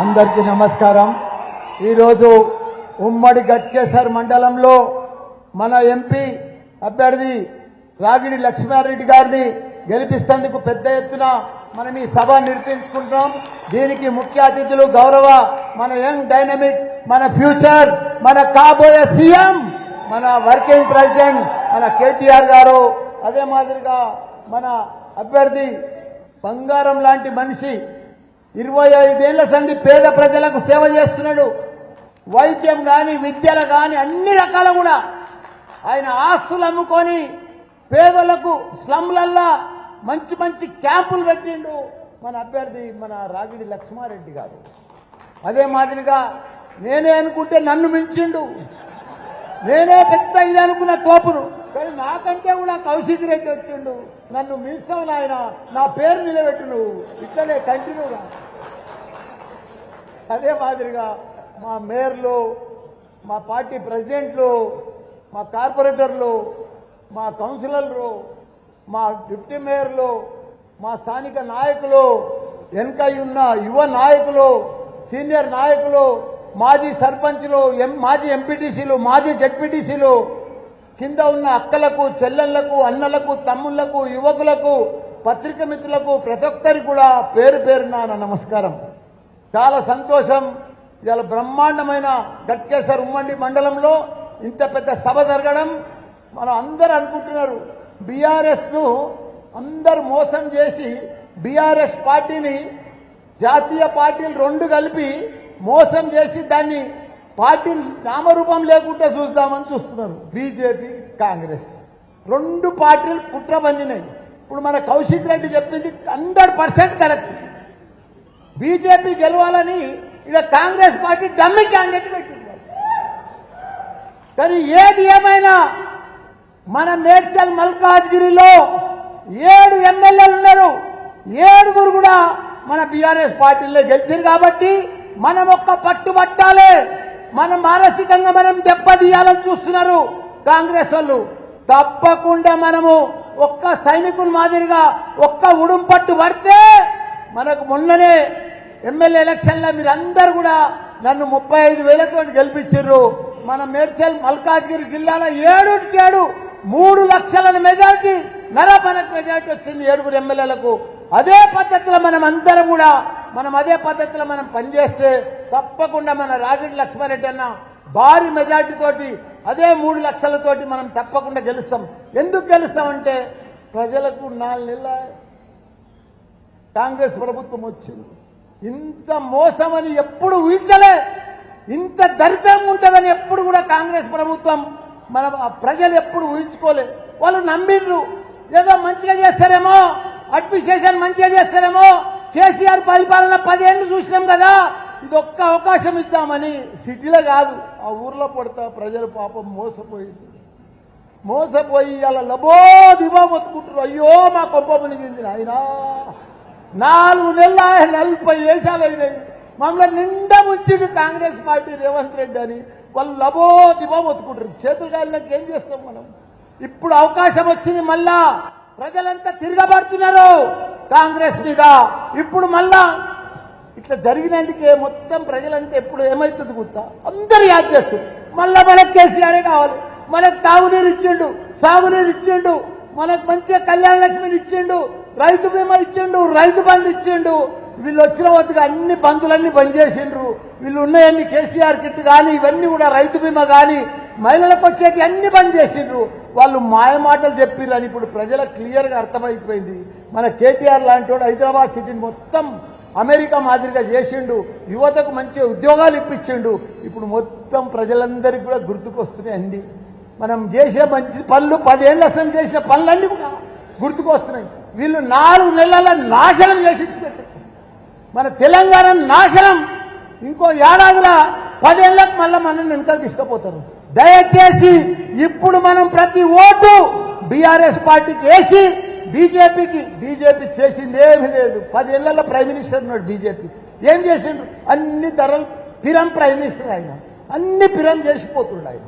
అందరికీ నమస్కారం. ఈరోజు ఉమ్మడి గట్కేశ్వర్ మండలంలో మన ఎంపీ అభ్యర్థి రాగిడి లక్ష్మారెడ్డి గారిని గెలిపిస్తేందుకు పెద్ద ఎత్తున మనం ఈ సభ నిర్వహించుకుంటున్నాం. దీనికి ముఖ్య అతిథులు గౌరవ మన యంగ్ డైనమిక్ మన ఫ్యూచర్ మన కాబోయే సీఎం మన వర్కింగ్ ప్రెసిడెంట్ మన కేటీఆర్ గారు. అదే మాదిరిగా మన అభ్యర్థి బంగారం లాంటి మనిషి ఇరవై ఐదేళ్ళ సంది పేద ప్రజలకు సేవ చేస్తున్నాడు. వైద్యం కానీ విద్యలు కానీ అన్ని రకాల కూడా ఆయన ఆస్తులు అమ్ముకొని పేదలకు స్లమ్లల్లా మంచి మంచి క్యాంపులు పెట్టిండు. మన అభ్యర్థి మన రాగిడి లక్ష్మారెడ్డి గారు. అదే మాదిరిగా నేనే అనుకుంటే నన్ను మించిండు. నేనే పెద్ద ఇది అనుకున్న తోపును. కానీ నాకంటే కూడా కౌశిక్ రెడ్డి వచ్చిండు. నన్ను మించావు నాయన. నా పేరు నిలబెట్టు నువ్వు. ఇట్లనే కంటిన్యూగా అదే మాదిరిగా మా మేయర్లు మా పార్టీ ప్రెసిడెంట్లు మా కార్పొరేటర్లు మా కౌన్సిలర్లు మా డిప్యూటీ మేయర్లు మా స్థానిక నాయకులు వెనక ఉన్న యువ నాయకులు సీనియర్ నాయకులు మాజీ సర్పంచ్లు ఎం మాజీ ఎంపీటీసీలు మాజీ జడ్పీటీసీలు కింద ఉన్న అక్కలకు చెల్లెళ్ళకు అన్నలకు తమ్ముళ్ళకు యువకులకు పత్రిక మిత్రులకు ప్రతి ఒక్కరికి కూడా పేరు పేరున నమస్కారం. చాలా సంతోషం. ఇవాళ బ్రహ్మాండమైన గట్కేశ్వర ఉమ్మండి మండలంలో ఇంత పెద్ద సభ జరగడం మనం అందరు అనుకుంటున్నారు. బీఆర్ఎస్ను అందరు మోసం చేసి బీఆర్ఎస్ పార్టీని జాతీయ పార్టీలు రెండు కలిపి మోసం చేసి దాన్ని పార్టీ నామరూపం లేకుండా చూద్దామని చూస్తున్నారు. బీజేపీ కాంగ్రెస్. రెండు పార్టీలు కుట్ర పండినాయి ఇప్పుడు మన కౌశిక్ రెడ్డి చెప్పింది హండ్రెడ్ పర్సెంట్ కరెక్ట్. బీజేపీ గెలవాలని ఇక కాంగ్రెస్ పార్టీ డమ్మి క్యాండిడేట్ పెట్టింది. కానీ ఏది ఏమైనా మన మేడ్చల్ మల్కాజ్గిరిలో ఏడు ఎమ్మెల్యేలు ఉన్నారు. ఏడుగురు కూడా మన బీఆర్ఎస్ పార్టీలో గెలిచారు కాబట్టి మనం ఒక్క పట్టు పట్టాలి మనం మానసికంగా మనం దెబ్బతీయాలని చూస్తున్నారు కాంగ్రెస్ వాళ్ళు. తప్పకుండా మనము ఒక్క సైనికుల మాదిరిగా ఒక్క ఉడుం పట్టు పడితే మనకు మొన్ననే ఎమ్మెల్యే ఎలక్షన్లో మీరందరూ కూడా నన్ను ముప్పై ఐదు వేలతో గెలిపించారు. మన మేడ్చల్ మల్కాజ్గిరి జిల్లాలో ఏడుకేడు ఏడు మూడు లక్షల మెజార్టీ నరపనకు మెజార్టీ వచ్చింది ఏడుగురు ఎమ్మెల్యేలకు. అదే పద్ధతిలో మనం అందరం కూడా మనం అదే పద్ధతిలో మనం పనిచేస్తే తప్పకుండా మన రాజరెడ్డి లక్ష్మారెడ్డి అన్న భారీ మెజార్టీ తోటి అదే మూడు లక్షలతోటి మనం తప్పకుండా గెలుస్తాం. ఎందుకు గెలుస్తామంటే ప్రజలకు నాలుగు నెలల కాంగ్రెస్ ప్రభుత్వం వచ్చింది. ఇంత మోసమని ఎప్పుడు ఊహించలే. ఇంత దరిద్రం ఉంటుందని ఎప్పుడు కూడా కాంగ్రెస్ ప్రభుత్వం మన ప్రజలు ఎప్పుడు ఊహించుకోలే. వాళ్ళు నమ్మిండ్రు. ఏదో మంచిగా చేస్తారేమో. అడ్మినిస్ట్రేషన్ మంచిగా చేస్తారేమో? కేసీఆర్ పరిపాలన పదేళ్ళు చూసినాం కదా. ఇది ఒక్క అవకాశం ఇద్దామని సిటీలో కాదు ఆ ఊర్లో పడతా ప్రజలు పాపం మోసపోయింది. మోసపోయి అలా లబో దిబో మొత్తుకుంటారు అయ్యో మా కొంప మునిగింది ఆయన నాలుగు నెలల నలభై వేషాలు అయినాయి. మమ్మల్ని నిండా ముంచింది కాంగ్రెస్ పార్టీ రేవంత్ రెడ్డి అని. వాళ్ళు లబో దిబో మొత్తుకుంటారు చేతులు కాలినాక ఏం చేస్తాం మనం. ఇప్పుడు అవకాశం వచ్చింది మళ్ళా. ప్రజలంతా తిరగబడుతున్నారు కాంగ్రెస్ మీద. ఇప్పుడు మళ్ళా ఇట్లా జరిగినందుకే మొత్తం ప్రజలంతా ఎప్పుడు ఏమవుతుంది గుర్తా? అందరు యాద్ చేస్తారు మళ్ళా మనకు కేసీఆరే కావాలి? మనకు తాగునీరు ఇచ్చిండు సాగునీరు ఇచ్చిండు మనకు మంచిగా కళ్యాణ లక్ష్మిని ఇచ్చిండు రైతు బీమా ఇచ్చిండు రైతు బంధు ఇచ్చిండు. వీళ్ళు వచ్చిన వద్దగా అన్ని బంధులన్నీ బంద్ చేసిండ్రు. వీళ్ళు ఉన్నాయన్ని కేసీఆర్ కిట్ కానీ ఇవన్నీ కూడా రైతు బీమా కానీ మహిళలకు వచ్చేటి అన్ని బంద్ చేసిండ్రు. వాళ్ళు మాయ మాటలు చెప్పిర్రు ఇప్పుడు ప్రజలకు క్లియర్గా అర్థమైపోయింది. మన కేటీఆర్ లాంటి వాడు హైదరాబాద్ సిటీని మొత్తం అమెరికా మాదిరిగా చేసిండు. యువతకు మంచి ఉద్యోగాలు ఇప్పించిండు. ఇప్పుడు మొత్తం ప్రజలందరికీ కూడా గుర్తుకొస్తున్నాయి అండి మనం చేసే మంచి పనులు పదేళ్ళ అసలు చేసిన పనులన్నీ కూడా గుర్తుకొస్తున్నాయి. వీళ్ళు నాలుగు నెలల నాశనం చేసి మన తెలంగాణ నాశనం. ఇంకో ఏడాదిలో పదేళ్ళకు మళ్ళీ మనల్ని వెనకాల తీసుకుపోతారు. దయచేసి ఇప్పుడు మనం ప్రతి ఓటు బీఆర్ఎస్ పార్టీకి వేసి బీజేపీకి బీజేపీ చేసింది ఏమీ లేదు. పదేళ్ళలో ప్రైమ్ మినిస్టర్ ఉన్నాడు బీజేపీ. ఏం చేసిండ్రు అన్ని ధరలు పిరం ప్రైమ్ మినిస్టర్ ఆయన. అన్ని పిరం చేసిపోతుండు ఆయన.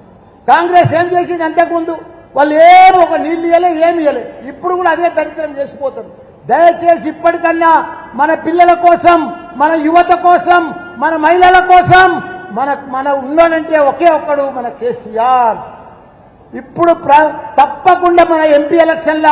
కాంగ్రెస్ ఏం చేసింది అంతకుముందు? వాళ్ళు ఏం ఒక నీళ్ళు ఇవ్వలే ఏమి ఇవ్వలే ఇప్పుడు కూడా అదే దరిద్రం చేసిపోతారు. దయచేసి ఇప్పటికన్నా మన పిల్లల కోసం మన యువత కోసం మన మహిళల కోసం మన మన ఉన్నాడంటే ఒకే ఒక్కడు మన కేసీఆర్. ఇప్పుడు ప్ర- తప్పకుండా మన ఎంపీ ఎలక్షన్ల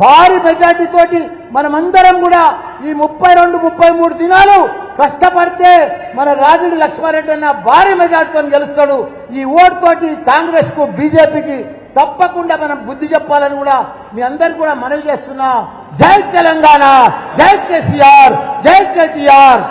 భారీ మెజార్టీతోటి మనమందరం కూడా ఈ ముప్పై రెండు ముప్పై మూడు దినాలు కష్టపడితే మన రాజుడు లక్ష్మారెడ్డి అన్న భారీ మెజార్టీతో గెలుస్తాడు. ఈ ఓటుతోటి కాంగ్రెస్కు బీజేపీకి తప్పకుండా మనం బుద్ధి చెప్పాలని కూడా మీ అందరు కూడా మనవి చేస్తున్నా. జై తెలంగాణ జై కేసీఆర్ జై కేటీఆర్.